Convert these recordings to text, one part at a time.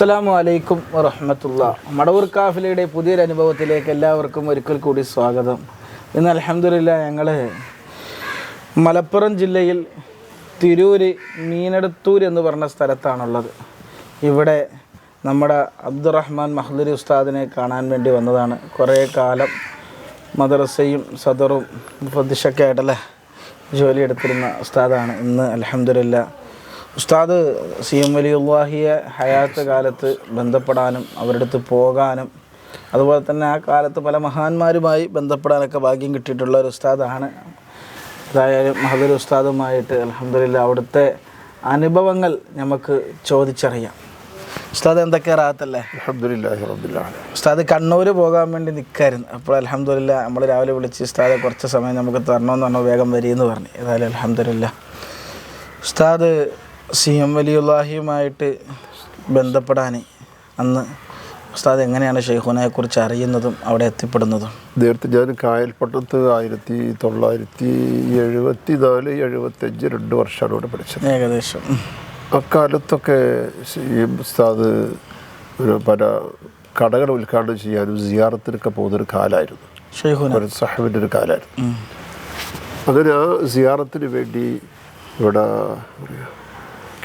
അസ്സലാമു അലൈക്കും വറഹമത്തുള്ള. മടവൂർ കാഫിലയുടെ പുതിയൊരു അനുഭവത്തിലേക്ക് എല്ലാവർക്കും ഒരിക്കൽ കൂടി സ്വാഗതം. ഇന്ന് അലഹമില്ല ഞങ്ങൾ മലപ്പുറം ജില്ലയിൽ തിരൂര് മീനടത്തൂർ എന്ന് പറഞ്ഞ സ്ഥലത്താണുള്ളത്. ഇവിടെ നമ്മുടെ അബ്ദുറഹ്മാൻ മഹ്ദൂരി ഉസ്താദിനെ കാണാൻ വേണ്ടി വന്നതാണ്. കുറേ കാലം മദ്രസയും സദറും പ്രതിഷൊക്കെ ആയിട്ടല്ലേ ജോലി എടുത്തിരുന്ന ഉസ്താദാണ്. ഇന്ന് അലഹമില്ല ഉസ്താദ് സി എം വലിയുള്ളാഹിയെ ഹയാത്ത് കാലത്ത് ബന്ധപ്പെടാനും അവരുടെ അടുത്ത് പോകാനും അതുപോലെ തന്നെ ആ കാലത്ത് പല മഹാന്മാരുമായി ബന്ധപ്പെടാനൊക്കെ ഭാഗ്യം കിട്ടിയിട്ടുള്ള ഒരു ഉസ്താദാണ്. അതായാലും മഹദൂർ ഉസ്താദുമായിട്ട് അലഹമില്ല അവിടുത്തെ അനുഭവങ്ങൾ നമുക്ക് ചോദിച്ചറിയാം. ഉസ്താദ് എന്തൊക്കെ റാത്തല്ലേ? ഉസ്താദ് കണ്ണൂർ പോകാൻ വേണ്ടി നിൽക്കായിരുന്നു അപ്പോൾ അലഹമില്ല നമ്മൾ രാവിലെ വിളിച്ച് ഉസ്താദെ കുറച്ച് സമയം നമുക്ക് തരണമെന്ന് പറഞ്ഞു വേഗം വരിയെന്ന് പറഞ്ഞു. ഏതായാലും അലഹമില്ല ഉസ്താദ് സി എം വലിയുള്ളാഹിയുമായിട്ട് ബന്ധപ്പെടാൻ അന്ന് ഉസ്താദ് എങ്ങനെയാണ് ഷെയ്ഖുനയെ കുറിച്ച് അറിയുന്നതും അവിടെ എത്തിപ്പെടുന്നതും? നേരത്തെ ഞാൻ കായൽപ്പട്ടത്ത് ആയിരത്തി തൊള്ളായിരത്തി എഴുപത്തി നാല് എഴുപത്തഞ്ച് രണ്ട് വർഷമാണ് ഇവിടെ പഠിച്ചത്. ഏകദേശം. അക്കാലത്തൊക്കെ ഈ ഉസ്താദ് ഒരു പല കടകൾ ഉദ്ഘാടനം ചെയ്യാനും സിയാറത്തിനൊക്കെ പോകുന്നൊരു കാലമായിരുന്നു ഷെയ്ഖുന. ഒരു സഹബിന്റെ ഒരു കാലമായിരുന്നു. അങ്ങനെ ആ സിയാറത്തിന് വേണ്ടി ഇവിടെ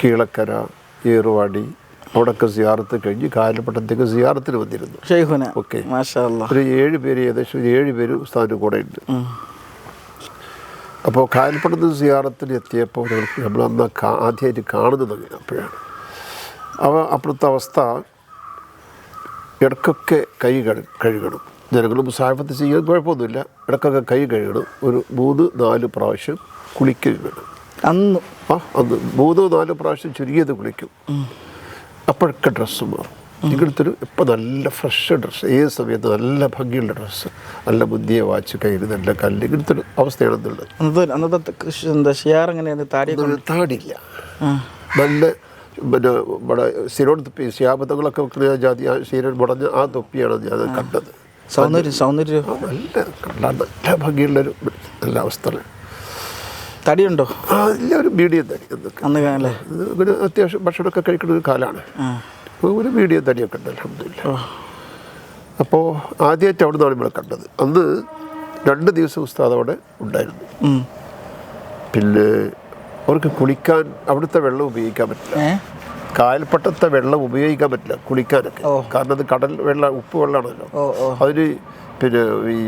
പറയാ, കീളക്കര ഏറുവാടി അവിടെയൊക്കെ സിയാറത്ത് കഴിഞ്ഞ് കാലപ്പട്ടത്തേക്ക് സിയാറത്തിൽ വന്നിരുന്നു. ഷെയ്ഖുന. ഓക്കെ. ഒരു ഏഴ് പേര് ഏകദേശം ഒരു ഏഴ് പേര് ഉസ്താദിന്റെ കൂടെ ഉണ്ട്. അപ്പോൾ കായൽപ്പടത്ത് സിയാറത്തിന് എത്തിയപ്പോൾ ഞങ്ങൾക്ക് നമ്മൾ അന്ന് ആദ്യമായിട്ട് കാണുന്നത് അപ്പോഴാണ്. അവ അപ്പോഴത്തെ അവസ്ഥ ഇടക്കൊക്കെ കൈ കഴു കഴുകണം. ജനങ്ങൾ മുസാഫത്ത് ചെയ്യാൻ കുഴപ്പമൊന്നുമില്ല. ഇടക്കൊക്കെ കൈ കഴുകണം. ഒരു മൂന്ന് നാല് പ്രാവശ്യം കുളിക്കുകയും വേണം. അന്ന് ആ അന്ന് മൂന്നോ നാലോ പ്രാവശ്യം ചുരുങ്ങിയത് കുളിക്കും. അപ്പോഴൊക്കെ ഡ്രസ്സ് മാറും. ഇങ്ങനത്തെ ഒരു ഇപ്പം നല്ല ഫ്രഷ് ഡ്രസ്സ് ഏത് സമയത്ത് നല്ല ഭംഗിയുള്ള ഡ്രസ്സ് നല്ല മുന്തിയ വാച്ച് കയ്യിൽ നല്ല കല്ല് ഇങ്ങനത്തെ ഒരു അവസ്ഥയാണെന്നുള്ളത് അന്നത്തെ ആ. നല്ല പിന്നെ ഇവിടെ സ്ഥിരോട് തൊപ്പി ശ്യാമതകളൊക്കെ വെക്കുന്ന ജാതി ആ സ്ഥിരം മുടഞ്ഞ ആ തൊപ്പിയാണ് ഞാൻ കണ്ടത്. സൗന്ദര്യം സൗന്ദര്യം. നല്ല കണ്ടാൽ നല്ല ഭംഗിയുള്ളൊരു നല്ല അവസ്ഥ. തടിയുണ്ടോ? ഇല്ല ഒരു മീഡിയം തടി അന്ന് ഒരു അത്യാവശ്യം ഭക്ഷണമൊക്കെ കഴിക്കുന്ന ഒരു കാലമാണ് ഒരു മീഡിയം തടിയൊക്കെ ഉണ്ട് അലഹമില്ല അപ്പോൾ ആദ്യമായിട്ട് അവിടെ നിന്നാണ് നമ്മൾ കണ്ടത്. അന്ന് രണ്ട് ദിവസം ഉസ്താദ് അവിടെ ഉണ്ടായിരുന്നു പിന്നെ അവർക്ക് കുളിക്കാൻ അവിടുത്തെ വെള്ളം ഉപയോഗിക്കാൻ പറ്റില്ല. കാൽപ്പട്ടത്തെ കായൽപ്പട്ടത്തെ വെള്ളം ഉപയോഗിക്കാൻ പറ്റില്ല കുളിക്കാനൊക്കെ. കാരണം അത് കടൽ വെള്ളം ഉപ്പ് വെള്ളമാണല്ലോ. അതിന് പിന്നെ ഈ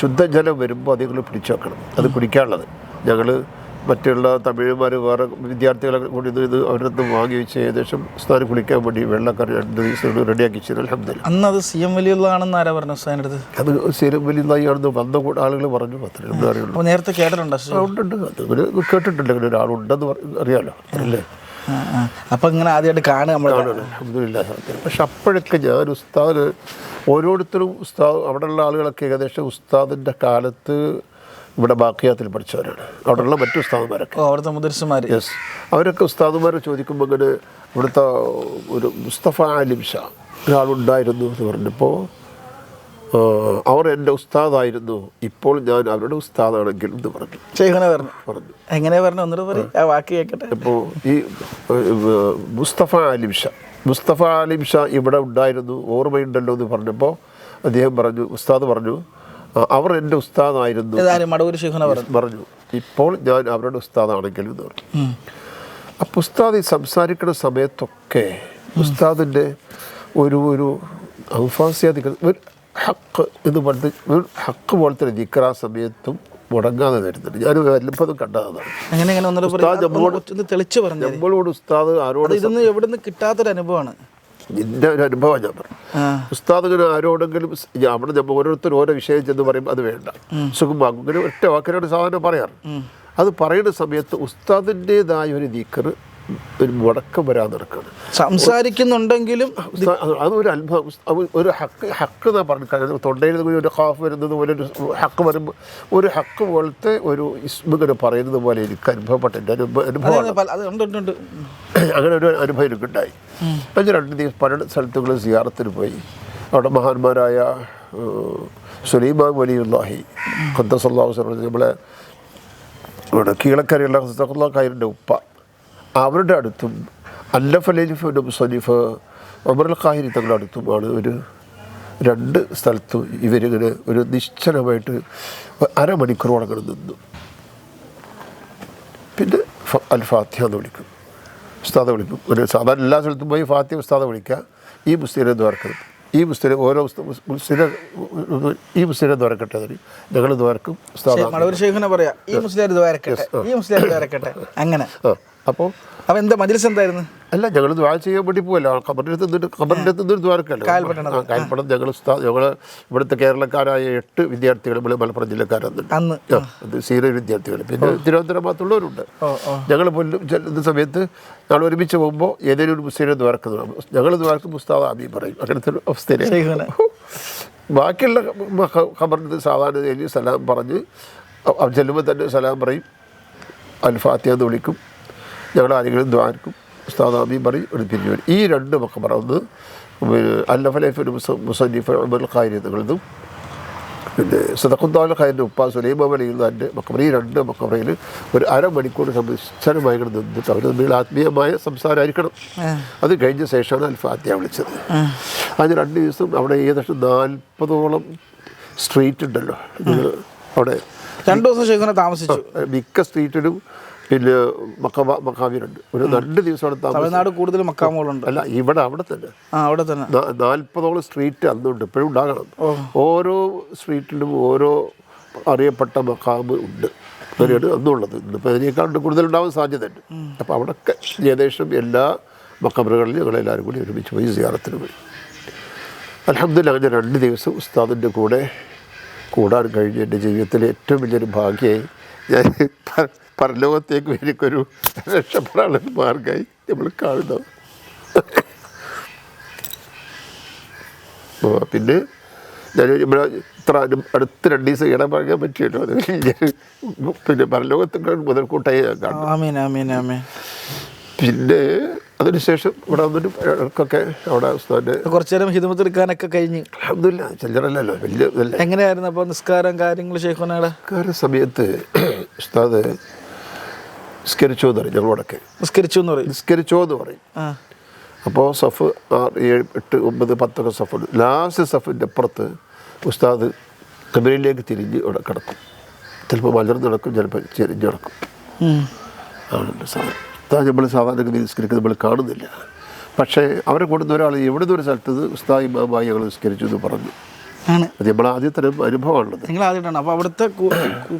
ശുദ്ധജലം വരുമ്പോൾ അതിങ്ങൾ പിടിച്ചു വെക്കണം. അത് കുടിക്കാനുള്ളത്. ഞങ്ങൾ മറ്റുള്ള തമിഴുമാർ വേറെ വിദ്യാർത്ഥികളെ കൂടി ഇത് ഇത് അവരടുത്ത് വാങ്ങി വെച്ച് ഏകദേശം സ്ഥാനം കുളിക്കാൻ വേണ്ടി വെള്ളക്കറി രണ്ട് ദിവസം റെഡിയാക്കി വെച്ചു അലഹമില്ല അന്ന് അത് സി എം വലിയുള്ളതാണെന്ന് ആരാ പറഞ്ഞു ഉസ്താദിന്റെ അടുത്ത്? അത് സി എം ആണെന്ന് വന്ന കൂടെ ആളുകൾ പറഞ്ഞു അത്രയും അറിയുള്ളൂ. നേരത്തെ കേട്ടിട്ടുണ്ടോ ഉണ്ട് ഉണ്ട്. അത് കേട്ടിട്ടുണ്ട് ഇങ്ങനെ ഒരാളുണ്ടെന്ന് അറിയാലോ അല്ലേ? അപ്പം ഇങ്ങനെ ആദ്യമായിട്ട് കാണുക നമ്മൾ അലഹമില്ല പക്ഷെ അപ്പോഴൊക്കെ ഞാൻ ഉസ്താദ് ഓരോരുത്തരും ഉസ്താദ് അവിടെയുള്ള ആളുകളൊക്കെ ഏകദേശം ഉസ്താദിന്റെ കാലത്ത് ഇവിടെ ബാക്കിയാത്തിൽ പഠിച്ചവരാണ്. അവിടെയുള്ള മറ്റു ഉസ്താദുമാരൊക്കെ. അവിടുത്തെ മുദർസുമാർ യെസ് അവരൊക്കെ ഉസ്താദുമാർ ചോദിക്കുമ്പോൾ ഇങ്ങനെ ഇവിടുത്തെ ഒരു മുസ്തഫ ആലിം ഷാ ഒരാളുണ്ടായിരുന്നു എന്ന് പറഞ്ഞപ്പോൾ അവർ എന്റെ ഉസ്താദായിരുന്നു. ഇപ്പോൾ ഞാൻ അവരുടെ ഉസ്താദാണെങ്കിൽ എന്ന് പറഞ്ഞു. പറഞ്ഞു. പറഞ്ഞു. എങ്ങനെ പറഞ്ഞു? ഒന്നിട്ട് പറയും. ആ. വാക്ക് കേൾക്കട്ടെ ഇപ്പോൾ ഈ മുസ്തഫ ആലിം ഷാ. മുസ്തഫ ആലിം ഷാ ഇവിടെ ഉണ്ടായിരുന്നു. ഓർമ്മയുണ്ടല്ലോ എന്ന് പറഞ്ഞപ്പോൾ അദ്ദേഹം പറഞ്ഞു ഉസ്താദ് പറഞ്ഞു "ആ, അവർ എന്റെ ഉസ്താദായിരുന്നു. പറഞ്ഞു. ഇപ്പോൾ ഞാൻ അവരുടെ ഉസ്താദാണെങ്കിലും എന്ന് പറഞ്ഞു. അപ്പോൾ ഉസ്താദ് ഈ സംസാരിക്കുന്ന സമയത്തൊക്കെ ഉസ്താദിന്റെ ഒരു ഒരു ഔഫാസ്യാദികൾ ഒരു ഹക്ക് എന്ന് പറഞ്ഞ ഒരു ഹക്ക് പോലത്തെ ആ സമയത്തും മുടങ്ങാതെ വരുന്നുണ്ട് ഞാൻ വല്ലപ്പോഴും കണ്ടതാണ്. നമ്മളോട് ഉസ്താദ് ആരോട് ഇതൊന്നും എവിടെ നിന്ന് കിട്ടാത്തൊരു അനുഭവമാണ് ഒരു അനുഭവം ഞാൻ പറഞ്ഞു. ഉസ്താദുകൾ ആരോടെങ്കിലും അവിടെ നമ്മൾ ഓരോരുത്തർ ഓരോ വിഷയം ചെന്ന് പറയുമ്പോൾ അത് വേണ്ട. സുഖമാകും ഒറ്റ വാക്കിനോട് സാധാരണ പറയാറ്. അത് പറയുന്ന സമയത്ത് ഉസ്താദിന്റെതായ ഒരു ദീക്കർ ഒരു മുടക്കം വരാൻ നടക്കുകയാണ്. സംസാരിക്കുന്നുണ്ടെങ്കിലും അത് അതൊരു അത്ഭുതം. അത് ഒരു ഹക്ക് ഹക്ക് എന്നാ പറഞ്ഞു തൊണ്ടയിൽ ഒരു ഹാഫ് വരുന്നത് പോലെ ഒരു ഹക്ക് വരുമ്പോൾ ഒരു ഹക്ക് പോലത്തെ ഒരു ഇസ്മ ഇങ്ങനെ പറയുന്നത് പോലെ എനിക്ക് അനുഭവപ്പെട്ട എന്റെ അനുഭവ അങ്ങനെ ഒരു അനുഭവം എനിക്കുണ്ടായി. ഞാൻ രണ്ട് ദിവസം പല സ്ഥലത്തുകളും സിയാറത്തിന് പോയി. അവിടെ മഹാന്മാരായ സുലൈമാൻ വലിയുല്ലാഹി അള്ളാഹു നമ്മളെ ഇവിടെ കീഴക്കരയുള്ള ഹസ്തഖുല്ലാ ഖൈറിന്റെ ഉപ്പ. അവരുടെ അടുത്തും അല്ലഫ് അലിഫിന്റെ മുസലിഫ് ഒമർ ഖാഹിരി തങ്ങളുടെ അടുത്തുമാണ് ഒരു രണ്ട് സ്ഥലത്തും ഇവരിങ്ങനെ ഒരു നിശ്ചലമായിട്ട് അരമണിക്കൂറോളം അങ്ങനെ നിന്നു. പിന്നെ അൽ ഫാത്തിഹ എന്ന് വിളിക്കും. ഉസ്താദ വിളിക്കും. ഒരു സാധാരണ എല്ലാ സ്ഥലത്തും പോയി ഫാത്തിഹ ഉസ്താദ വിളിക്കുക. ഈ മുസ്ലിനെ ദ്വാരക്കരുത് ഈ മുസ്ലിനെ ഓരോ മുസ്ലിനെ ഈ മുസ്ലിനെ ദ്വാരക്കട്ടെ അതിന് ഞങ്ങൾ ദ്വാരക്കും ഉസ്താദ് പറയാ. ഈ മുസ്ലിം ഈ മുസ്ലിം അങ്ങനെ. അപ്പോൾ അപ്പൊ എന്താ മജിൽസ് എന്തായിരുന്നു? അല്ല ഞങ്ങൾ ദ്വാര ചെയ്യാൻ വേണ്ടി പോയല്ലോ ഖബറിന്റെ അടുത്ത് നിന്നിട്ട് ഖബറിന്റെ അടുത്ത് നിന്നൊരു ദ്വാരക്കല്ലോ? കാൽപ്പട്ടണം ഞങ്ങൾ ഞങ്ങൾ ഇവിടുത്തെ കേരളക്കാരായ എട്ട് വിദ്യാർത്ഥികൾ നമ്മൾ മലപ്പുറം ജില്ലക്കാരുണ്ട് അന്ന്. സീനിയർ വിദ്യാർത്ഥികൾ പിന്നെ തിരുവനന്തപുരം ഭാഗത്തുള്ളവരുണ്ട് ഞങ്ങൾ പോലും ചെല്ലുന്ന സമയത്ത് ഞങ്ങൾ ഒരുമിച്ച് പോകുമ്പോൾ ഏതെങ്കിലും ഒരു പുസ്തകം ദ്വാരക്കുന്നു ഞങ്ങൾ ദ്വാരത്ത് പുസ്തകം ആമി പറയും. അങ്ങനത്തെ ഒരു അവസ്ഥയിലാണ്. ബാക്കിയുള്ള ഖബറിന്റെ സാധാരണ രീതിയിൽ സലാം പറഞ്ഞ് ചെല്ലുമ്പോൾ തന്നെ സലാം പറയും. അൽഫാത്തിയെന്ന് വിളിക്കും. ഞങ്ങൾ ആരെങ്കിലും ദ്വാരക്കും ഉസ്താദ് ആമി പറയും ഒരു പിരിഞ്ഞു വരും. ഈ രണ്ട് മക്കബറ ഒന്ന് അല്ലഫലൈഫ് മുസന്നിഫ് ഉമർ എന്നുള്ളതും പിന്നെ സദഖുദ്ദാൽ ഖാരിന്റെ ഉപ്പ സുലൈമാൻ അലിയുടെ മക്കബറ ഈ രണ്ട് മക്കബറയിൽ ഒരു അരമണിക്കൂർ സംബന്ധിച്ചമായി നിന്നിട്ട് അവർ തമ്മിൽ ആത്മീയമായ സംസാരമായിരിക്കണം. അത് കഴിഞ്ഞ ശേഷമാണ് അൽഫാത്തിയ വിളിച്ചത്. അതിന് രണ്ട് ദിവസം അവിടെ ഏകദേശം നാൽപ്പതോളം സ്ട്രീറ്റ് ഉണ്ടല്ലോ. അവിടെ രണ്ടു ദിവസം താമസിച്ചു. മിക്ക സ്ട്രീറ്റിലും പിന്നെ മക്ക മക്കാവിലുണ്ട് ഒരു രണ്ട് ദിവസമാണ് തമിഴ്നാട് കൂടുതൽ മക്കാമുകളുണ്ട്. അല്ല ഇവിടെ അവിടെ തന്നെ. അവിടെ തന്നെ. നാൽപ്പതോളം സ്ട്രീറ്റ് അന്നുണ്ട് ഇപ്പോഴും ഉണ്ടാകണം. ഓരോ സ്ട്രീറ്റിലും ഓരോ അറിയപ്പെട്ട മക്കാമ് ഉണ്ട്. അങ്ങനെയാണ് അന്നുള്ളത്. ഇന്നിപ്പോൾ അതിനേക്കാളും കൂടുതലുണ്ടാവാൻ സാധ്യതയുണ്ട്. അപ്പോൾ അവിടെയൊക്കെ ഏകദേശം എല്ലാ മക്കബറുകളിലും ഞങ്ങളെല്ലാവരും കൂടി ഒരുമിച്ച് പോയി സിയാറത്തിന് പോയി. അലഹമ്മദില്ല അങ്ങനെ രണ്ട് ദിവസം ഉസ്താദിന്റെ കൂടെ കൂടാൻ കഴിഞ്ഞ എന്റെ ജീവിതത്തിലെ ഏറ്റവും വലിയൊരു ഭാഗ്യമായി ഞാൻ പരലോകത്തേക്ക് എനിക്കൊരു രക്ഷപ്പെടാനുള്ള മാർഗമായി നമ്മൾ കാണുന്നത് പിന്നെ ഞാൻ ഇവിടെ ഇത്ര അടുത്ത രണ്ട് ദിവസം ഇടം പറയാൻ പറ്റിയല്ലോ. അത് പിന്നെ പരലോകത്തേക്ക് മുതൽക്കൂട്ടായി ഞാൻ കാണും ആമീൻ ആമീൻ ആമീൻ. പിന്നെ അതിനുശേഷം ഇവിടെ വന്നിട്ട് ഇടക്കൊക്കെ അവിടെ ഉസ്താദിന്റെ കുറച്ചു നേരം ഹിദമത്ത് എടുക്കാനൊക്കെ കഴിഞ്ഞ്. അതൊന്നുമില്ല ചില്ലറല്ലല്ലോ വലിയ എങ്ങനെയായിരുന്നു അപ്പോൾ നിസ്കാരം കാര്യങ്ങൾ കാര സമയത്ത് ഉസ്താദ് നിസ്കരിച്ചോ എന്ന് പറയും ഞങ്ങളോടൊക്കെ നിസ്കരിച്ചു എന്ന് പറയും. നിസ്കരിച്ചോ എന്ന് പറയും. അപ്പോൾ സഫ് ആറ് ഏഴ് എട്ട് ഒമ്പത് പത്തൊക്കെ സഫ് ലാസ്റ്റ് സഫിന്റെ അപ്പുറത്ത് ഉസ്താദ് കബരിയിലേക്ക് തിരിഞ്ഞ് ഇവിടെ കിടക്കും. ചിലപ്പോൾ മലർന്ന് നടക്കും ചിലപ്പോൾ ചെരിഞ്ഞ് നടക്കും. ആണല്ലോ സാധനം. ഉസ്താദ് നമ്മൾ സാധാരണ നിസ്കരിക്കുന്നത് നമ്മൾ കാണുന്നില്ല. പക്ഷേ അവരെ കൂടുന്ന ഒരാൾ എവിടുന്ന് ഒരു സ്ഥലത്ത് ഉസ്താദ് ഇമാമായി ഞങ്ങൾ നിസ്കരിച്ചു എന്ന് പറഞ്ഞു. അത് നമ്മൾ ആദ്യത്തെ ഒരു അനുഭവമാണുള്ളത്. നിങ്ങൾ ആദ്യമായിട്ടാണ് അപ്പോൾ അവിടുത്തെ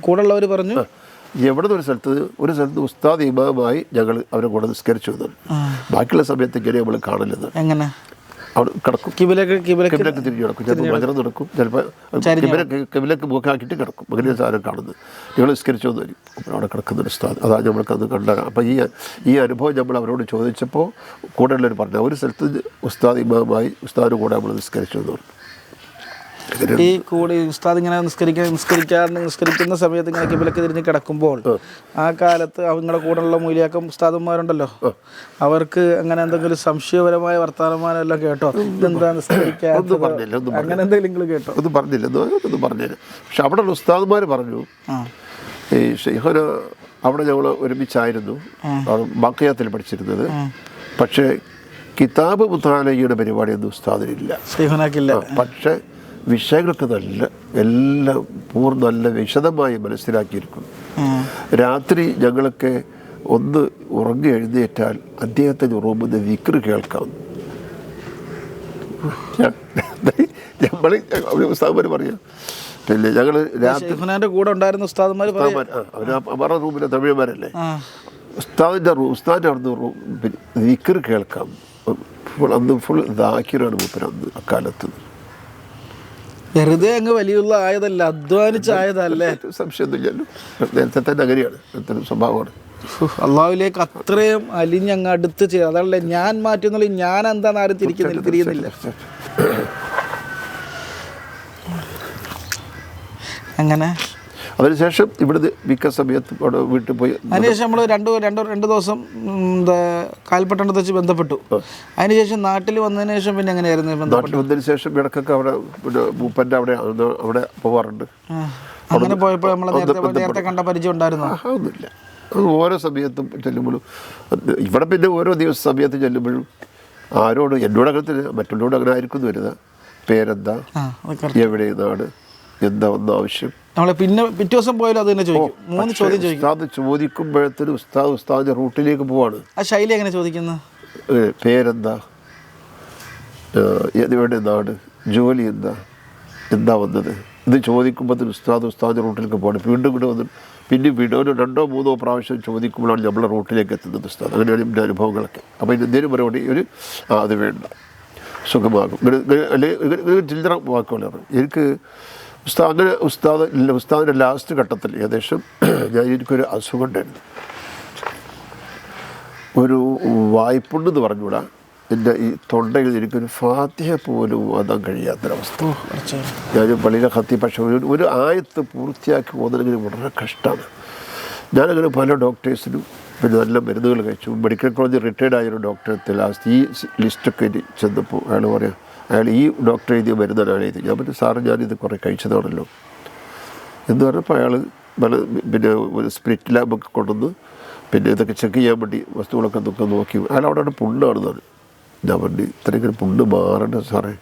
കൂടെ ഉള്ളവർ പറഞ്ഞു എവിടെ ഒരു സ്ഥലത്ത് ഒരു സ്ഥലത്ത് ഉസ്താദ് ഇമാമായി ഞങ്ങൾ അവരെ കൂടെ നിസ്കരിച്ചു വന്നു ബാക്കിയുള്ള സമയത്ത് ഇങ്ങനെ നമ്മൾ കാണില്ലെന്ന്. എങ്ങനെ? അവിടെ കിടക്കും. കിബിലൊക്കെ കിബിലൊക്കെ കിബിലക്ക് തിരിഞ്ഞു കിടക്കും. ചിലപ്പോൾ വജ്രം നടക്കും. ചിലപ്പോൾ കിബിലക്ക് കിബിലക്ക് മുഖാക്കിയിട്ട് കിടക്കും. അങ്ങനെ സാധനം കാണുന്നത്. ഞങ്ങൾ നിസ്കരിച്ചു വരും. അവിടെ കിടക്കുന്ന ഒരു അതാണ് കണ്ട അപ്പോൾ ഈ ഈ അനുഭവം നമ്മൾ അവരോട് ചോദിച്ചപ്പോൾ കൂടെയുള്ളവർ പറഞ്ഞു ഒരു സ്ഥലത്ത് ഉസ്താദ് ഇമാമായി ഉസ്താദിന് കൂടെ നമ്മൾ നിസ്കരിച്ചു എന്ന് പറഞ്ഞു. ഈ കൂടി ഉസ്താദ് ഇങ്ങനെ നിസ്കരിക്കാൻ നിസ്കരിക്കാതെ നിസ്കരിക്കുന്ന സമയത്ത് ഇങ്ങനെ കിബിലൊക്കെ തിരിഞ്ഞ് കിടക്കുമ്പോൾ ആ. കാലത്ത് അവങ്ങളുടെ കൂടെയുള്ള മൂലിയാക്കം ഉസ്താദന്മാരുണ്ടല്ലോ അവർക്ക് അങ്ങനെ എന്തെങ്കിലും സംശയപരമായ വർത്തമാനമാനം എല്ലാം കേട്ടോ ഇതെന്താ നിസ്കരിക്കാറില്ല അങ്ങനെ എന്തെങ്കിലും നിങ്ങൾ കേട്ടോ? ഒന്നും പറഞ്ഞില്ല ഒന്നും പറഞ്ഞില്ല. പക്ഷെ അവിടെ ഉസ്താദുമാർ പറഞ്ഞു ഈ ഷെയ്ഖന അവിടെ ഞങ്ങൾ ഒരുമിച്ചായിരുന്നു. ബാക്കിയാത്തിൽ പഠിച്ചിരുന്നത്. പക്ഷേ കിതാബ് മുത്താലയുടെ പരിപാടിയൊന്നും ഉസ്താദിനില്ല. പക്ഷേ വിഷയങ്ങളൊക്കെ നല്ല എല്ലാം പൂർണ നല്ല വിശദമായി മനസ്സിലാക്കിയിരിക്കുന്നു. രാത്രി ഞങ്ങളൊക്കെ ഒന്ന് ഉറങ്ങി എഴുന്നേറ്റാൽ അദ്ദേഹത്തിന്റെ റൂമിൽ വിക്ര് കേൾക്കാം. നമ്മൾ ഉസ്താദ്മാർ പറയാം പിന്നെ ഞങ്ങൾ രാത്രി കൂടെ ഉണ്ടായിരുന്ന ഉസ്താദ്മാർ ആ, അവരുടെ റൂമിലെ തമിഴന്മാരല്ലേ? ഉസ്താദിന്റെ റൂം ഉസ്താദിന്റെ അവിടുന്ന് റൂം വിക്കർ കേൾക്കാം. ഫുൾ അന്ന് ഫുൾ ദാക്കിറാണ് മൂപ്പര് അക്കാലത്ത്. വെറുതെ അങ്ങ് വലിയുള്ള ആയതല്ല അധ്വാനിച്ചായതല്ലേ സംശയമൊന്നുമില്ലല്ലോ. ഒരു സ്വഭാവമാണ്. അള്ളാഹുലേക്ക് അത്രയും അലിഞ്ഞങ്ങ് അടുത്ത് ചെയ്ത് അതല്ലേ ഞാൻ മാറ്റുന്നുള്ള ഞാൻ എന്താന്ന് ആരും തിരിക്കുന്നില്ല തിരിയുന്നില്ല. അങ്ങനെ അതിനുശേഷം ഇവിടെ മിക്ക സമയത്ത് അവിടെ വീട്ടിൽ പോയി അതിനുശേഷം നമ്മൾ രണ്ട് രണ്ട് രണ്ട് ദിവസം കാൽപ്പട്ടണത്ത് വെച്ച് ബന്ധപ്പെട്ടു. അതിനുശേഷം നാട്ടിൽ വന്നതിന് ശേഷം പിന്നെ എങ്ങനെയായിരുന്നു നാട്ടിൽ വന്നതിന് ശേഷം ഇടക്കൊക്കെ അവിടെ മൂപ്പന്റെ അവിടെ അവിടെ- പോവാറുണ്ട്. അങ്ങനെ പോയപ്പോൾ നമ്മൾ നേരത്തെ കണ്ട പരിചയം ഉണ്ടായിരുന്നു? ഒന്നുമില്ല. അത് ഓരോ സമയത്തും ചെല്ലുമ്പോഴും ഇവിടെ പിന്നെ ഓരോ ദിവസം സമയത്ത് ചെല്ലുമ്പോഴും ആരോട് എന്നോട് അങ്ങനെ തന്നെ മറ്റുള്ളവരോട് അങ്ങനെ ആയിരിക്കും വരുന്നത്. പേരെന്താ? എവിടെ നാട് എന്താ ഒന്ന് ആവശ്യം? നമ്മളെ പിന്നെ പിറ്റേ ദിവസം പോയാലും അത് തന്നെ ചോദിക്കും. മൂന്ന് ചോദ്യം ചോദിക്കും. ഉസ്താദ് ചോദിക്കുമ്പോഴത്തേനും ഉസ്താദ് ഉസ്താദ് റൂട്ടിലേക്ക് പോവാണ്. ആ ശൈലി എങ്ങനെ ചോദിക്കുന്നത് പേരെന്താ? എവിടെ നാട് ജോലി എന്താ? എന്താ വന്നത്? ഇത് ചോദിക്കുമ്പോൾ ഉസ്താദ് ഉസ്താദ് റൂട്ടിലേക്ക് പോകണം വീണ്ടും ഇവിടെ വന്ന് പിന്നെ വീണ്ടും ഒരു രണ്ടോ മൂന്നോ പ്രാവശ്യം ചോദിക്കുമ്പോഴാണ് നമ്മളെ റൂട്ടിലേക്ക് എത്തുന്നത് ഉസ്താദ്. അങ്ങനെയാണ് എന്റെ അനുഭവങ്ങളൊക്കെ. അപ്പോൾ ഇത് എന്തെങ്കിലും മറുപടി ഒരു അത് വേണ്ട. സുഖമാകും. അല്ലെങ്കിൽ ചില്ലറ വാക്കുകളാണ്. എനിക്ക് ഉസ്താദ് അങ്ങനെ ഉസ്താദ് ഉസ്താദിന്റെ ലാസ്റ്റ് ഘട്ടത്തിൽ ഏകദേശം ഞാൻ എനിക്കൊരു അസുഖം ഉണ്ടായിരുന്നു. ഒരു വായ്പുണ്ടെന്ന് പറഞ്ഞുകൂടാ? എന്റെ ഈ തൊണ്ടയിൽ എനിക്കൊരു ഫാത്തിഹ പോലും ഓതാൻ കഴിയാത്തൊരവസ്ഥ. ഞാനൊരു പള്ളിയിലെ കത്തി പക്ഷേ ഒരു ഒരു ആയത്ത് പൂർത്തിയാക്കി ഓതണമെങ്കിൽ വളരെ കഷ്ടമാണ് ഞാനങ്ങനെ പല ഡോക്ടേഴ്സിനും പിന്നെ നല്ല മരുന്നുകൾ കഴിച്ചു. മെഡിക്കൽ കോളേജിൽ റിട്ടയർഡ് ആയൊരു ഡോക്ടറെ ലാസ്റ്റ് ഈ ലിസ്റ്റൊക്കെ ചെന്നപ്പോൾ അയാൾ പറയാം അയാൾ ഈ ഡോക്ടർ എഴുതിയ മരുന്ന് ഒരാൾ എഴുതി. ഞാൻ പറഞ്ഞു സാറ് ഇത് കുറേ കഴിച്ചതാണല്ലോ. എന്ന് പറഞ്ഞപ്പോൾ അയാൾ പല പിന്നെ ഒരു സ്പിരിറ്റ് ലാബൊക്കെ കൊണ്ടുവന്ന് പിന്നെ ഇതൊക്കെ ചെക്ക് ചെയ്യാൻ വേണ്ടി വസ്തുക്കളൊക്കെ നോക്കി നോക്കി. അയാൾ അവിടെ പുണ്ണാണെന്നാണ് ഞാൻ പറഞ്ഞു ഇത്രയെങ്കിലും പുണ്ണ് മാറണ്ട സാറേ.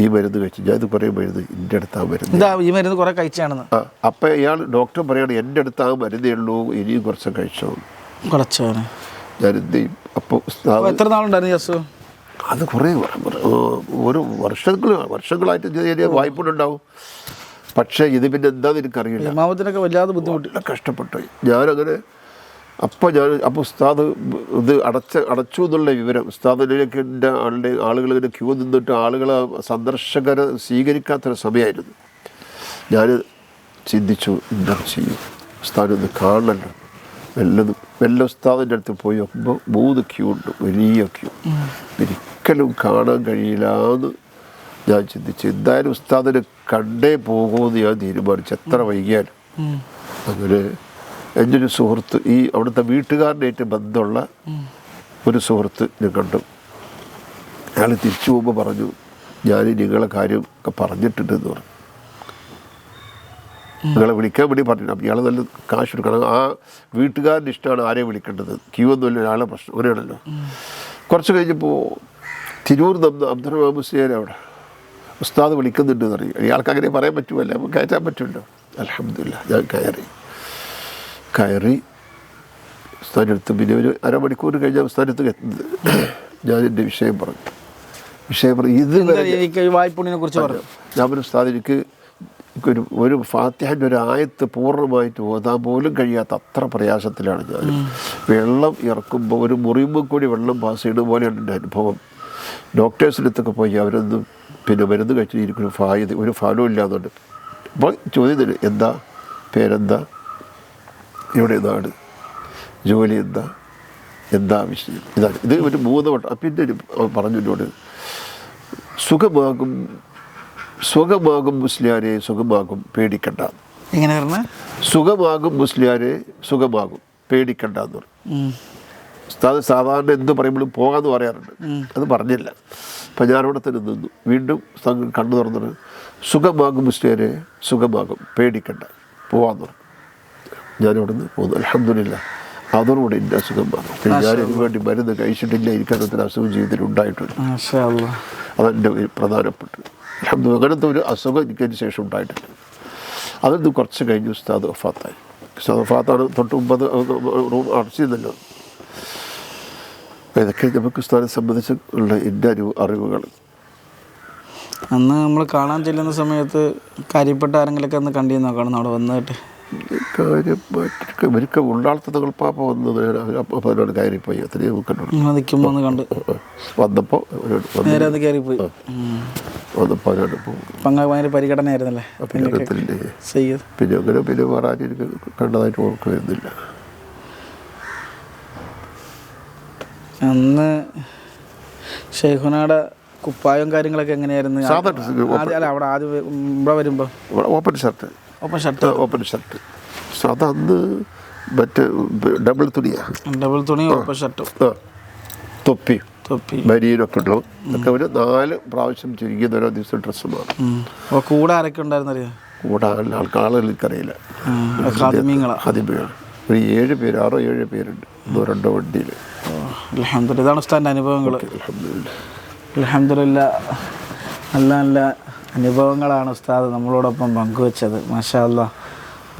ഈ മരുന്ന് കഴിച്ചു ഞാൻ ഇത് കുറേ മരുന്ന് എന്റെ അടുത്ത് ആ മരുന്ന് ഇതാ ഈ മരുന്ന് കുറേ കഴിച്ചാണെന്ന്. ആ അപ്പം ഇയാൾ ഡോക്ടർ പറയാണ് എന്റെ അടുത്ത് ആ മരുന്നേ ഉള്ളൂ ഇനിയും കുറച്ച് കഴിച്ചോളൂ. കുറച്ചു ഞാൻ എന്ത് ചെയ്യും? അപ്പോൾ എത്ര നാളുണ്ടായിരുന്നു ഈ അസുഖം? അത് കുറേ ഒരു വർഷങ്ങൾ വർഷങ്ങളായിട്ട് ചെറിയ വായ്പുണ്ടാവും. പക്ഷേ ഇത് പിന്നെ എന്താണെന്ന് എനിക്കറിയില്ല. മാമത്തിനൊക്കെ വല്ലാതെ ബുദ്ധിമുട്ടില്ല കഷ്ടപ്പെട്ടു ഞാനങ്ങനെ അപ്പോൾ ഞാൻ അപ്പോൾ ഉസ്താദ് ഇത് അടച്ച അടച്ചു എന്നുള്ള വിവരം ഉസ്താദിലേക്ക് എന്റെ ആളുടെ ആളുകൾ ഇങ്ങനെ ക്യൂ നിന്നിട്ട് ആളുകൾ സന്ദർശകരെ സ്വീകരിക്കാത്തൊരു സമയമായിരുന്നു. ഞാൻ ചിന്തിച്ചു എന്താ ചെയ്യും? ഉസ്താദ് ഒന്ന് കാണണല്ലോ. വല്ലതും വല്ല ഉസ്താദിന്റെ അടുത്ത് പോയി. നോക്കുമ്പോൾ മൂന്ന് ക്യൂ ഉണ്ട് വലിയ ക്യൂ. ഒരിക്കലും കാണാൻ കഴിയില്ല എന്ന് ഞാൻ ചിന്തിച്ചു. എന്തായാലും ഉസ്താദിനെ കണ്ടേ പോകുമെന്ന് ഞാൻ തീരുമാനിച്ചു. എത്ര വൈകിയാലും. അങ്ങനെ എന്റെ ഒരു സുഹൃത്ത് ഈ അവിടുത്തെ വീട്ടുകാരനായിട്ട് ബന്ധമുള്ള ഒരു സുഹൃത്ത് ഞാൻ കണ്ടു. അയാൾ തിരിച്ചു പോകുമ്പോൾ പറഞ്ഞു ഞാൻ നിങ്ങളെ കാര്യം ഒക്കെ പറഞ്ഞിട്ടുണ്ടെന്ന് പറഞ്ഞു. നിങ്ങളെ വിളിക്കാൻ വേണ്ടി പറഞ്ഞു. ഇയാൾ നല്ല കാശ് കൊടുക്കണം. ആ വീട്ടുകാരന്റെ ഇഷ്ടമാണ് ആരെ വിളിക്കേണ്ടത്. ക്യൂ ഒന്നുമില്ല ഒരാളെ പ്രശ്നം ഒരാളല്ലോ. കുറച്ച് കഴിഞ്ഞപ്പോൾ തിരൂർ നിന്ന് അബ്ദുറഹ്മാൻ അവിടെ ഉസ്താദ് വിളിക്കുന്നുണ്ട് എന്ന് അറിയും ഇയാൾക്ക് അങ്ങനെ പറയാൻ പറ്റുമല്ല. നമുക്ക് കയറ്റാൻ പറ്റുമല്ലോ. അലഹമില്ല ഞാൻ കയറി. കയറി. ഉസ്താദിനടുത്ത് പിന്നെ ഒരു അരമണിക്കൂർ കഴിഞ്ഞാൽ ഉസ്താദിനടുത്ത് എത്തുന്നത്. ഞാൻ എന്റെ വിഷയം പറഞ്ഞു. വിഷയം പറഞ്ഞു. ഇത് വായ്പുണ്ണിനെ കുറിച്ച് പറഞ്ഞു. ഞാൻ പറഞ്ഞു ഉസ്താദ് എനിക്ക് ഒരു ഒരു ഫാത്തിഹന്റെ ഒരു ആയത്ത് പൂർണമായിട്ട് ഓതാൻ പോലും കഴിയാത്ത അത്ര പ്രയാസത്തിലാണ് ഞാൻ. വെള്ളം ഇറക്കുമ്പോൾ ഒരു മുറിയുമ്പോൾ കൂടി വെള്ളം പാസ് ചെയ്യുന്ന പോലെയാണ് എന്റെ അനുഭവം. ഡോക്ടേഴ്സിന്റെ അടുത്തൊക്കെ പോയി അവരൊന്നും പിന്നെ മരുന്ന് കഴിച്ചിരിക്കുന്ന ഫായത ഒരു ഫലവും ഇല്ലാതുണ്ട് അപ്പോൾ ചോദ്യത്തിന് എന്താ? പേരെന്താ? ഇവിടെ നാട് ജോലി എന്താ? എന്താ വിഷയം? ഇതാണ്. ഇത് ഒരു മൂന്ന് വട്ടം. പിന്നെ ഒരു പറഞ്ഞു എന്നോട് സുഖമാകും സുഖമാകും മുസ്ലിയാരെ സുഖമാകും പേടിക്കണ്ട എങ്ങനെ സുഖമാകും മുസ്ലിയാരെ സുഖമാകും പേടിക്കണ്ട എന്ന് പറഞ്ഞു ഉസ്താദ് സാധാരണ എന്ത് പറയുമ്പോഴും പോകാമെന്ന് പറയാറുണ്ട് അത് പറഞ്ഞില്ല അപ്പം ഞാനവിടെ തന്നെ നിന്നു വീണ്ടും ഉസ്താദ് കണ്ണു തുറന്നത് സുഖമാകും മുസ്ലിയരെ സുഖമാകും പേടിക്കണ്ട പോവാന്ന് പറഞ്ഞു ഞാനിവിടെ നിന്ന് പോന്നു അലഹമില്ല അതോടുകൂടി എന്റെ അസുഖം മാറും ഞാൻ ഇതിനു വേണ്ടി മരുന്ന് കഴിച്ചിട്ടില്ല ഇരിക്കാനത്തിന് അസുഖം ജീവിതത്തിൽ ഉണ്ടായിട്ടുണ്ട്. അതെന്റെ പ്രധാനപ്പെട്ട അൽഹംദുലില്ലാ അങ്ങനത്തെ ഒരു അസുഖം എനിക്കതിന് ശേഷം ഉണ്ടായിട്ടില്ല അതൊന്ന് കുറച്ച് കഴിഞ്ഞ് ഉസ്താദ് വഫാത്തായി ഉസ്താദ് വഫാത്താണ് തൊട്ട് മുമ്പത് റൂം അടച്ചിരുന്നല്ലോ ഇതൊക്കെ നമുക്ക് ഉസ്താദിനെ സംബന്ധിച്ച് ഉള്ള എന്റെ അറിവ് അറിവുകൾ. അന്ന് നമ്മൾ കാണാൻ ചെല്ലുന്ന സമയത്ത് കാര്യപ്പെട്ട ആരെങ്കിലൊക്കെ ഒന്ന് കണ്ടു നോക്കണം അവിടെ വന്നിട്ട്. കാര്യമായിട്ട് ഇവർക്ക് ഉള്ളാളത്തെ പാപ്പ വന്നത് കയറിപ്പോയി അത്രയും നിൽക്കുമ്പോൾ ഒന്ന് കണ്ട്. വന്നപ്പോൾ നേരെ ഒന്ന് കയറിപ്പോയി. വന്നപ്പോൾ അവരോട് അങ്ങനെ ഭയങ്കര പരിഗണന പിന്നെ അങ്ങനെ പിന്നെ വേറെ കണ്ടതായിട്ട് ഓർക്ക് അന്ന് ഷെയ്ഖുനയുടെ കുപ്പായം കാര്യങ്ങളൊക്കെ എങ്ങനെയായിരുന്നു? അല്ല അവിടെ ആദ്യം ഇവിടെ വരുമ്പോൾ open shirt. Open shirt? Open shirt. പക്ഷെ അത് അന്ന് മറ്റേ ഡബിൾ തുണിയാണ് ഡബിൾ തുണി ഓപ്പൺ ഷർട്ടും. തൊപ്പി. തൊപ്പി. ബനിയനൊക്കെ ഉണ്ടാവും ഒക്കെ ഒരു നാല് പ്രാവശ്യം ചുരുങ്ങിയത് ഓരോ ദിവസം ഡ്രസ്സ് മാറും. അപ്പോൾ കൂടെ ആരൊക്കെ ഉണ്ടായിരുന്നറിയാം? കൂടെ ആളുകൾക്കറിയില്ല ഖാദിമീങ്ങളാ? ആദ്യമേ ഒരു ഏഴ് പേര് ആറോ ഏഴ് പേരുണ്ട്. ഒന്നോ രണ്ടോ വണ്ടിയിൽ അലഹമ്മദില്ല ഇതാണ് ഉസ്താന്റെ അനുഭവങ്ങൾ അലഹമില്ല നല്ല നല്ല അനുഭവങ്ങളാണ് ഉസ്താദ് നമ്മളോടൊപ്പം പങ്കുവെച്ചത്. മാഷാ അല്ലാ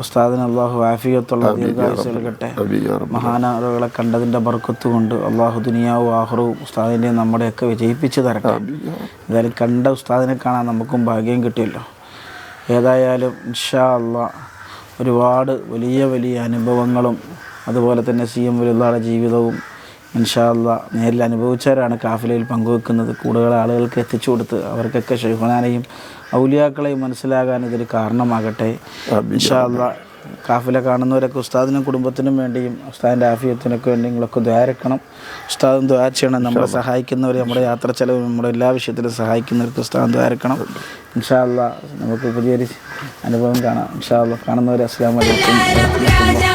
ഉസ്താദിന് അള്ളാഹു ആഫിയത്തുള്ള ദീർഘായുസ് നൽകട്ടെ മഹാനാറുകളെ കണ്ടതിന്റെ ബർക്കത്ത് കൊണ്ട് അള്ളാഹു ദുനിയാവും ആഹ്റവും ഉസ്താദിന്റെയും നമ്മുടെയൊക്കെ വിജയിപ്പിച്ച് തരട്ടെ. എന്തായാലും കണ്ട ഉസ്താദിനെ കാണാൻ നമുക്കും ഭാഗ്യം കിട്ടിയല്ലോ. ഏതായാലും ഇൻഷാ അള്ളാ ഒരുപാട് വലിയ വലിയ അനുഭവങ്ങളും അതുപോലെ തന്നെ സി എം വലിയ ജീവിതവും അള്ളാ നേരിൽ അനുഭവിച്ചവരാണ് കാഫിലയിൽ പങ്കുവെക്കുന്നത്. കൂടുതൽ ആളുകൾക്ക് എത്തിച്ചു കൊടുത്ത് അവർക്കൊക്കെ ഷെയ്ഖുനാനെയും ഔലിയാക്കളെയും മനസ്സിലാകാൻ ഇതൊരു കാരണമാകട്ടെ. ഇൻഷാ അള്ളാ കാഫില കാണുന്നവരൊക്കെ ഉസ്താദിനും കുടുംബത്തിനും വേണ്ടിയും ഉസ്താദിന്റെ ആഫിയത്തിനൊക്കെ വേണ്ടി നിങ്ങളൊക്കെ ദ്വാരക്കണം ഉസ്താദും ദ്വാര ചെയ്യണം. നമ്മളെ സഹായിക്കുന്നവർ നമ്മുടെ യാത്ര ചെലവ് നമ്മുടെ എല്ലാ വിഷയത്തിലും സഹായിക്കുന്നവർക്ക് ഉസ്താദം ദ്വാരക്കണം ഇൻഷാല്ല നമുക്ക് പുതിയൊരു അനുഭവം കാണാം. ഇൻഷാല്ല കാണുന്നവർ അസ്സാം വലൈക്കും